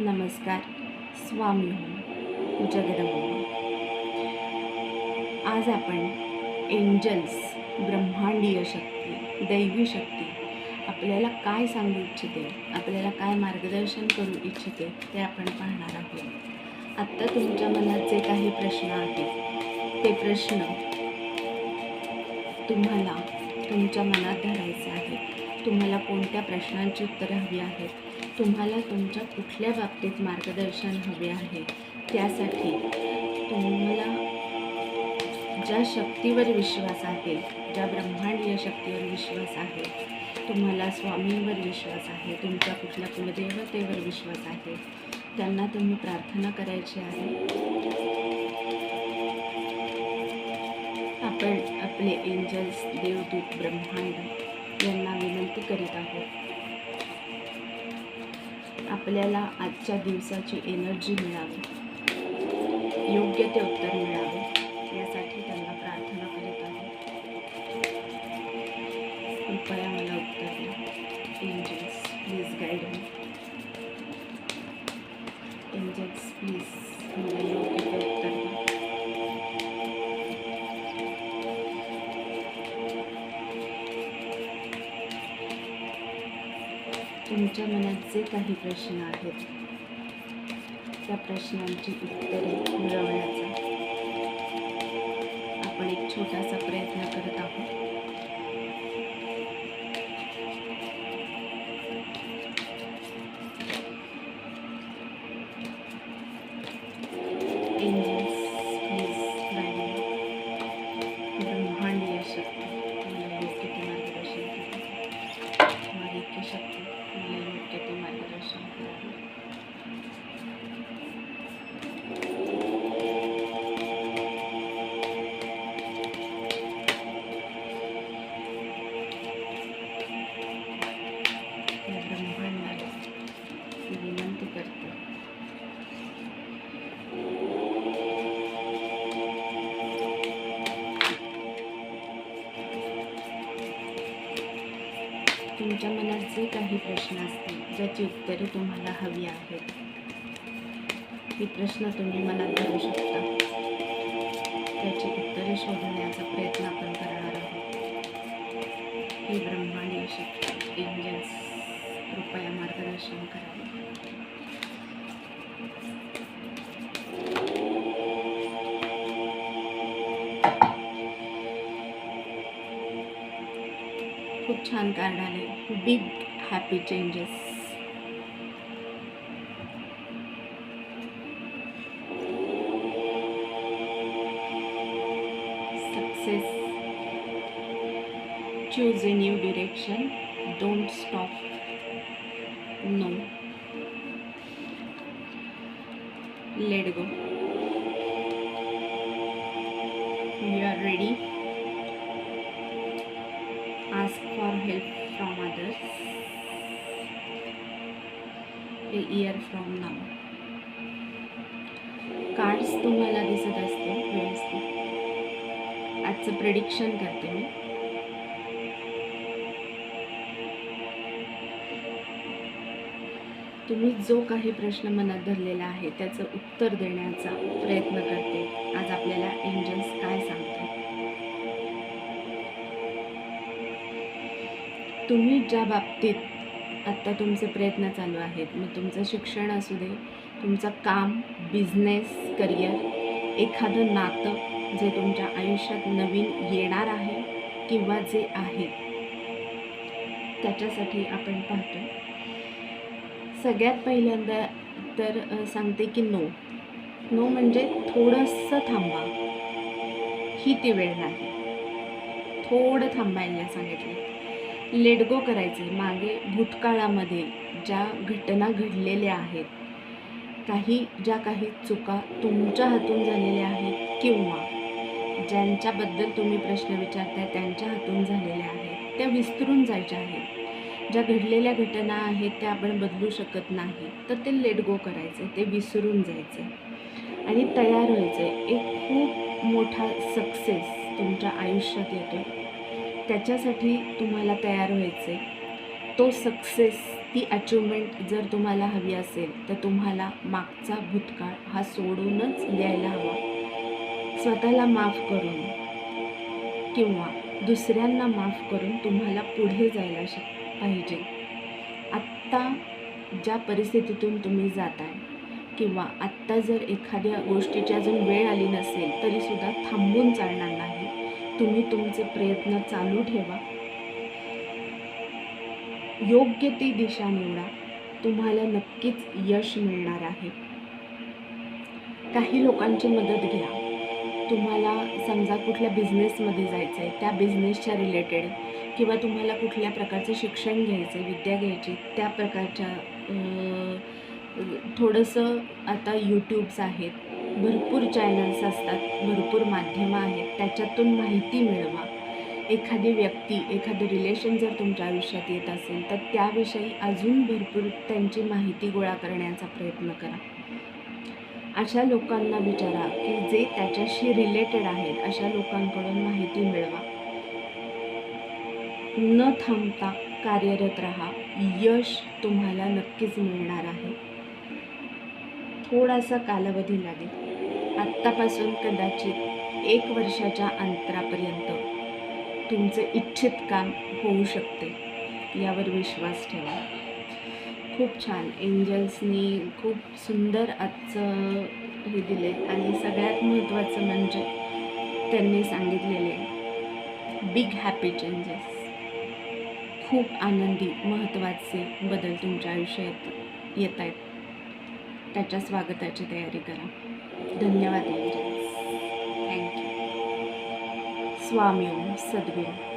नमस्कार. स्वामी हो जगदंबा आज आपण एंजल्स ब्रह्मांडीय शक्ती दैवी शक्ती आपल्याला काय सांगू इच्छिते आपल्याला काय मार्गदर्शन करू इच्छिते ते आपण पाहणार आहोत. आत्ता तुमच्या मनात जे काही प्रश्न आहेत ते प्रश्न तुम्हाला तुमच्या मनात धरायचे आहेत. तुम्हाला कोणत्या प्रश्नांची उत्तरं हवी आहेत? तुम्हाला तुमच्या कुठल्या बाबतीत मार्गदर्शन हवे आहे? त्यासाठी तुम्हाला ज्या शक्तीवर विश्वास आहे ज्या ब्रह्मांडीय शक्तीवर विश्वास आहे तुम्हाला स्वामींवर विश्वास आहे तुमच्या कुठल्या कुलदेवतेवर विश्वास आहे त्यांना तुम्ही प्रार्थना करायची आहे. आपण आपले एंजल्स देवदूत ब्रह्मांड यांना विनंती करीत आहोत. आपल्याला आजच्या दिवसाची एनर्जी मिळावी. योग्य ते उत्तर मिळावे. यासाठी त्यांना प्रार्थना करीत आहे. कृपया मला उत्तर द्या. Angels please guide me angels please मला योग्य तुमच्या मनात जे काही प्रश्न आहेत त्या प्रश्नांची उत्तरे मिळवण्याचा आपण एक छोटासा प्रयत्न करत आहोत. Angels, please guide me. ब्रह्मांडीय शक्ती मला योग्य ते मार्गदर्शन करा मालिक्य शक्ती. मला योग्य ते मार्गदर्शन करावे या तुमच्या मनात जे काही प्रश्न असतील ज्याची उत्तरे तुम्हाला हवी आहेत हे प्रश्न तुम्ही मनात करू शकता. त्याची उत्तरे शोधण्याचा प्रयत्न आपण करणार आहोत. ही ब्रह्मांड शक्ती एंजल्स कृपया मार्गदर्शन करावे खूप छान कार्ड आले. Big happy changes success choose a new direction don't stop no let go you are ready from others a year from now. Cards तुम्हाला दिसत असते व्यवस्थित आजचं प्रेडिक्शन करते मी. तुम्ही जो काही प्रश्न मनात धरलेला आहे त्याचं उत्तर देण्याचा प्रयत्न करते. आज आपल्याला एंजल्स काय सांगतात? तुम्ही ज्या बाबतीत आत्ता तुमचे प्रयत्न चालू आहेत मग तुमचं शिक्षण असू दे तुमचं काम बिझनेस करिअर एखादं नातं जे तुमच्या आयुष्यात नवीन येणार आहे किंवा जे आहे त्याच्यासाठी आपण पाहतो सगळ्यात पहिल्यांदा तर सांगते की नो नो म्हणजे थोडंसं थांबा. ही ती वेळ नाही. थोडं थांबायला सांगितलं. लेट गो करायचे. मागे भूतकाळामध्ये ज्या घटना घडलेल्या आहेत काही ज्या काही चुका तुमच्या हातून झालेल्या आहेत किंवा ज्यांच्याबद्दल तुम्ही प्रश्न विचारताय त्यांच्या हातून झालेल्या आहेत त्या विसरून जायच्या आहेत. ज्या घडलेल्या घटना आहेत त्या आपण बदलू शकत नाही. तर ते लेट गो करायचे ते विसरून जायचे आणि तयार व्हायचे. एक खूप मोठा सक्सेस तुमच्या आयुष्यात येतो त्याच्यासाठी तुम्हाला तयार व्हायचे तो सक्सेस ती अचिव्हमेंट जर तुम्हाला हवी असेल तर तुम्हाला मागचा भूतकाळ हा सोडूनच द्यायला हवा. स्वतःला माफ करून किंवा दुसऱ्यांना माफ करून तुम्हाला पुढे जायला शिक पाहिजे. आत्ता ज्या परिस्थितीतून तुम्ही जाताय किंवा आत्ता जर एखाद्या गोष्टीची अजून वेळ आली नसेल तरीसुद्धा थांबून चालणार नाही. तुम्ही तुमचे प्रयत्न चालू ठेवा. योग्य ती दिशा निवडा. तुम्हाला नक्कीच यश मिळणार आहे. काही लोकांची मदत घ्या. तुम्हाला समजा कुठल्या बिझनेसमध्ये जायचं आहे त्या बिझनेसच्या रिलेटेड किंवा तुम्हाला कुठल्या प्रकारचं शिक्षण घ्यायचं आहे विद्या घ्यायची त्या प्रकारच्या थोडंसं आता यूट्यूब्स आहेत. भरपूर चॅनल्स असतात भरपूर माध्यमं आहेत त्याच्यातून माहिती मिळवा. एखादी व्यक्ती एखादं रिलेशन जर तुमच्या आयुष्यात येत असेल तर त्याविषयी अजून भरपूर त्यांची माहिती गोळा करण्याचा प्रयत्न करा. अशा लोकांना विचारा की जे त्याच्याशी रिलेटेड आहेत अशा लोकांकडून माहिती मिळवा. न थांबता कार्यरत राहा. यश तुम्हाला नक्कीच मिळणार आहे. थोडासा कालावधी लागेल. आत्तापासून कदाचित एक वर्षाच्या अंतरापर्यंत तुमचे इच्छित काम होऊ शकते यावर विश्वास ठेवा. खूप छान. एंजल्सनी खूप सुंदर आजचं हे दिले आणि सगळ्यात महत्त्वाचं म्हणजे त्यांनी सांगितलेले बिग हॅपी चेंजेस खूप आनंदी महत्त्वाचे बदल तुमच्या आयुष्यात येत आहेत. त्याच्या स्वागताची तयारी करा. धन्यवाद. थँक्यू स्वामी ओम सद्गुरू.